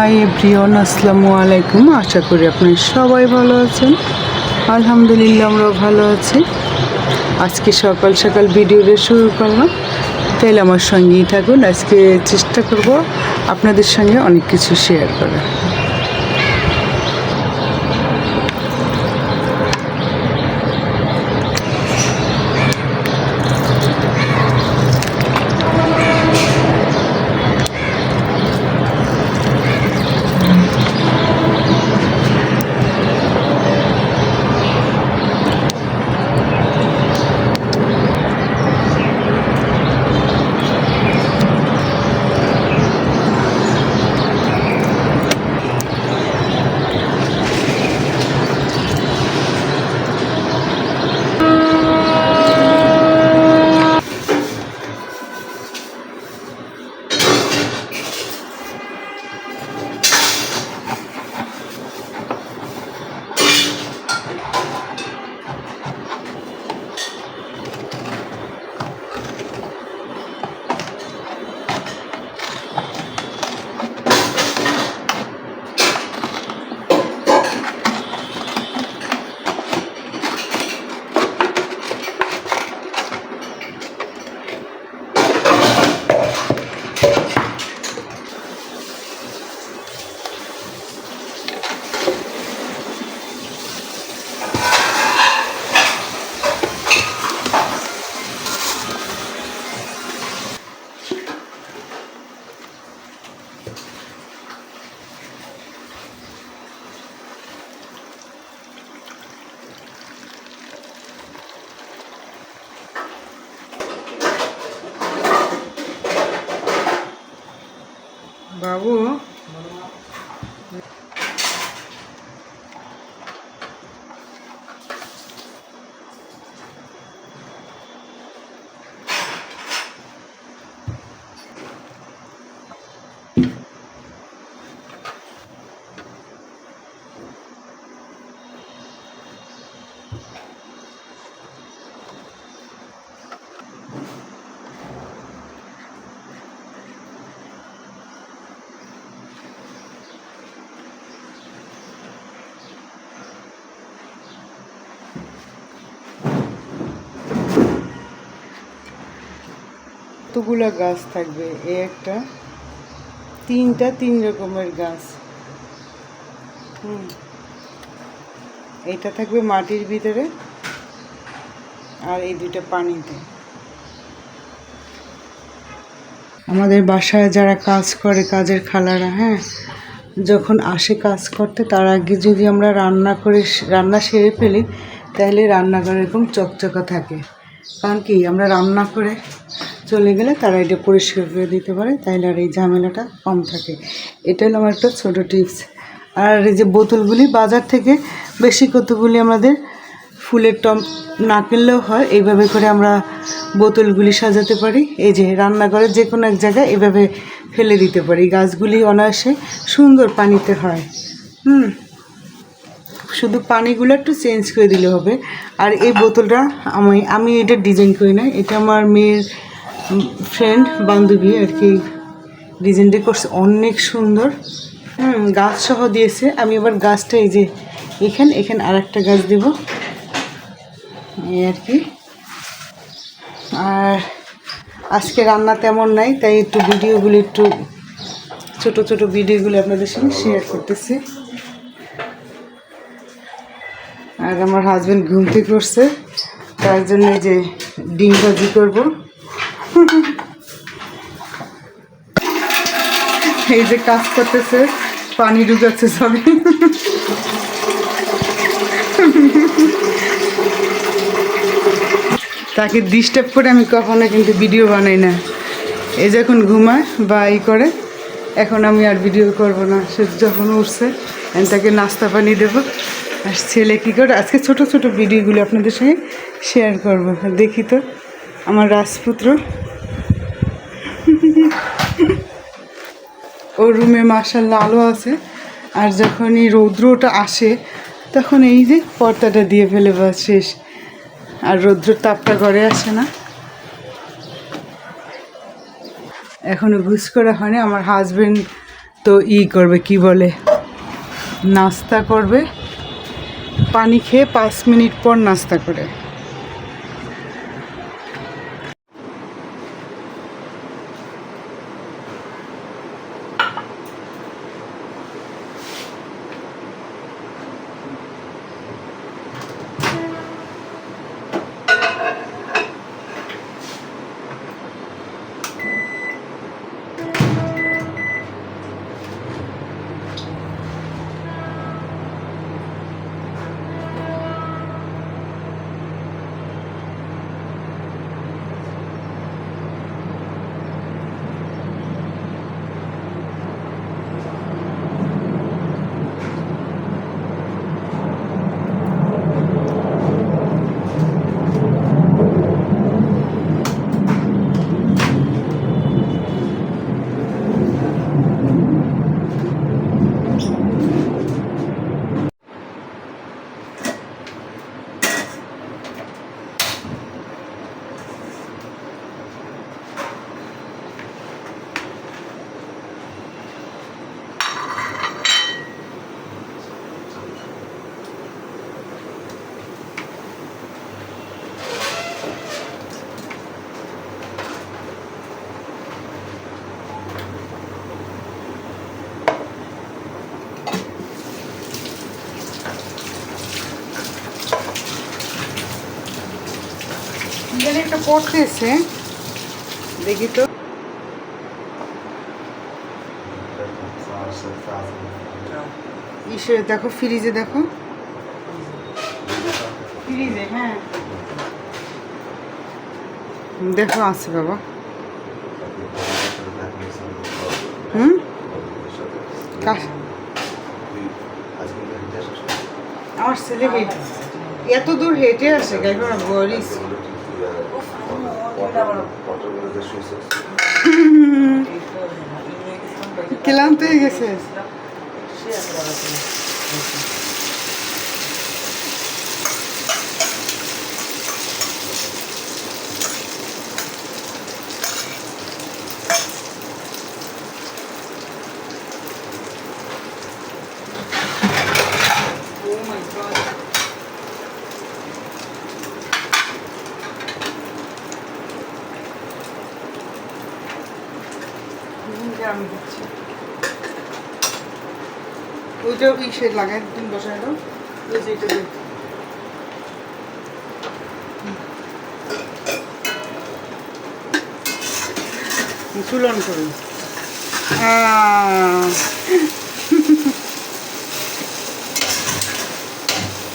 Hi everyone, আসসালামু আলাইকুম। আশা করি আপনি সবাই ভালো আছেন। আলহামদুলিল্লাহ, আমরাও ভালো আছি। আজকে সকাল সকাল ভিডিওটা শুরু করলাম। তাইলে আমার সঙ্গেই থাকুন। আজকে চেষ্টা করব আপনাদের সঙ্গে অনেক কিছু শেয়ার করার। বাবু কতগুলো গাছ থাকবে? এ একটা, তিনটা তিন রকমের গাছ। হুম। এটা থাকবে মাটির ভিতরে আর এই দুইটা পানিতে। আমাদের বাসায় যারা কাজ করে, কাজের খালারা হ্যাঁ যখন আসে কাজ করতে, তার আগে যদি আমরা রান্না করে, রান্না সেরে ফেলি, তাহলে রান্নাঘর এরকম চকচকা থাকে। কারণ কি, আমরা রান্না করে চলে গেলে তারা এটা পরিষ্কার করে দিতে পারে তাহলে আর এই ঝামেলাটা কম থাকে। এটা হলো আমার একটা ছোটো টিপস। আর এই যে বোতলগুলি, বাজার থেকে বেশি কতগুলি আমাদের ফুলের টম না কিনলেও হয়, এইভাবে করে আমরা বোতলগুলি সাজাতে পারি। এই যে রান্নাঘরে যে কোনো এক জায়গায় এভাবে ফেলে দিতে পারি। গাছগুলি অনায়াসে সুন্দর পানিতে হয়। হুম। শুধু পানিগুলো একটু চেঞ্জ করে দিলে হবে। আর এই বোতলটা আমি আমি এটা ডিজাইন করি না এটা আমার মেয়ের ফ্রেন্ড বান্ধবী আর কি ডিজাইনটা করছে। অনেক সুন্দর। হুম, গাছ সহ দিয়েছে। আমি এবার গাছটা এই যে এখানে এখানে আর একটা গাছ দেব। এই আর কি। আর আজকে রান্না তেমন নাই, তাই একটু ভিডিওগুলো একটু ছোট ছোট ভিডিওগুলো আপনাদের সঙ্গে শেয়ার করতেছি। আর আমার হাজব্যান্ড ঘুম থেকে উঠছে, তার জন্য যে ডিম ভাজি করব। এই যে কাজ করতেছে, পানি ঢুকাচ্ছে সবই তাকে ডিস্টার্ব করে আমি কখনো কিন্তু ভিডিও বানাই না। এ যখন ঘুমায় বা ই করে, এখন আমি আর ভিডিও করব না। সে যখন উঠছে, আমি তাকে নাস্তা পানি দেবো। আর ছেলে কী করে, আজকে ছোট ছোট ভিডিওগুলো আপনাদের সঙ্গে শেয়ার করব। দেখি তো, আমার রাজপুত্র ওর রুমে মাসাল্লাহ আলো আছে। আর যখন এই রৌদ্রটা আসে, তখন এই যে পর্দাটা দিয়ে ফেলে বা শেষ। আর রৌদ্র তাপটা ঘরে আসে না। এখনও ঘুষ করা হয়নি, আমার হাজবেন্ড তো ই করবে, কি বলে, নাস্তা করবে। পানি খেয়ে পাঁচ মিনিট পর নাস্তা করে। এখানে একটা পড়তেছে দেখি তো। ইসে দেখো ফ্রিজে দেখো। ফ্রিজে হ্যাঁ। দেখো আছে বাবা। হুম? আমার ছেলে হেঁটে এত দূর হেঁটে আসে না বলিস। ক্লান্ত হয়ে গেছে। ওইটাও ইসে লাগাই তুমি বসাই দাও ওই যে এটা দিয়ে। হুম। করুন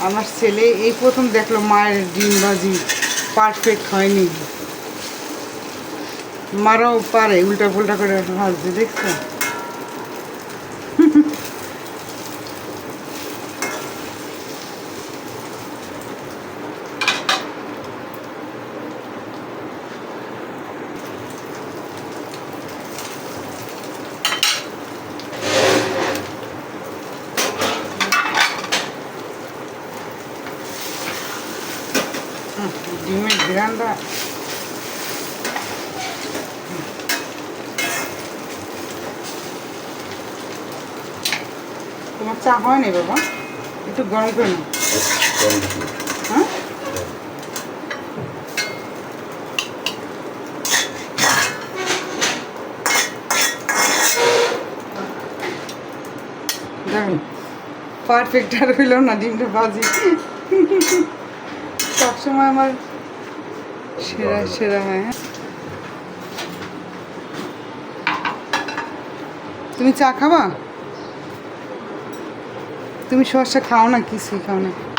আমার ছেলে এই প্রথম দেখল মায়ের ডিম ভাজি পারফেক্ট হয়নি। মারাও পারে উল্টা পুল্টা করে ভাজতে দেখছ? তোমার চা হয় বাবা? একটু গরম করে হ্যাঁ? দেখুন পারফেক্ট আর হইল না ডিমটা বাজি। সবসময় আমার সেরা সেরা হয় হ্যাঁ। তুমি চা খাবা? তুমি শসা খাও না কিছুই খাও না?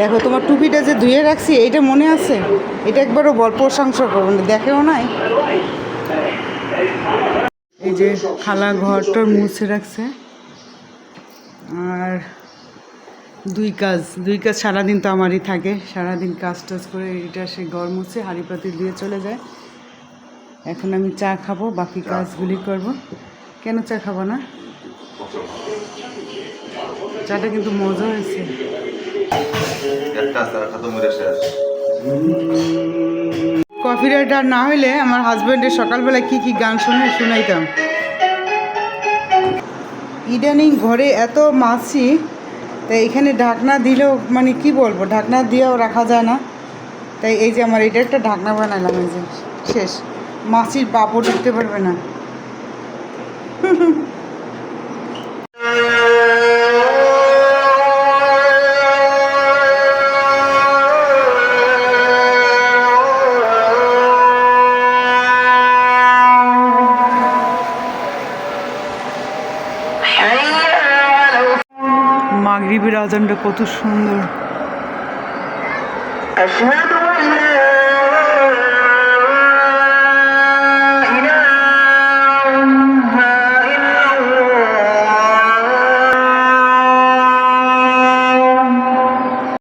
দেখো, তোমার টুপিটা যে ধুয়ে রাখছি, এইটা মনে আছে? এটা একবারও বল, প্রশংসা করব না দেখেও নাই? এই যে খালা ঘরটা মুছে রাখছে। আর দুই কাজ দুই কাজ সারাদিন তো আমারই থাকে। সারাদিন কাজ টাজ করে এটা সে ঘর মুছে হাঁড়ি পাতি দিয়ে চলে যায়। এখন আমি চা খাব, বাকি কাজগুলি করব। কেন চা খাব না? চাটা কিন্তু মজা হয়েছে। কফি রাইটার না হইলে আমার হাজব্যান্ডের সকালবেলা কি কি গান শুনে শুনাইতাম। ইদানিং ঘরে এত মাছি তাই এখানে ঢাকনা দিলেও মানে কি বলব ঢাকনা দিয়েও রাখা যায় না। তাই এই যে আমার এটা একটা ঢাকনা বানালাম এই যে শেষ। মাছির পাপড় ঢুকতে পারবে না। মাগরিবের আজানটা কত সুন্দর।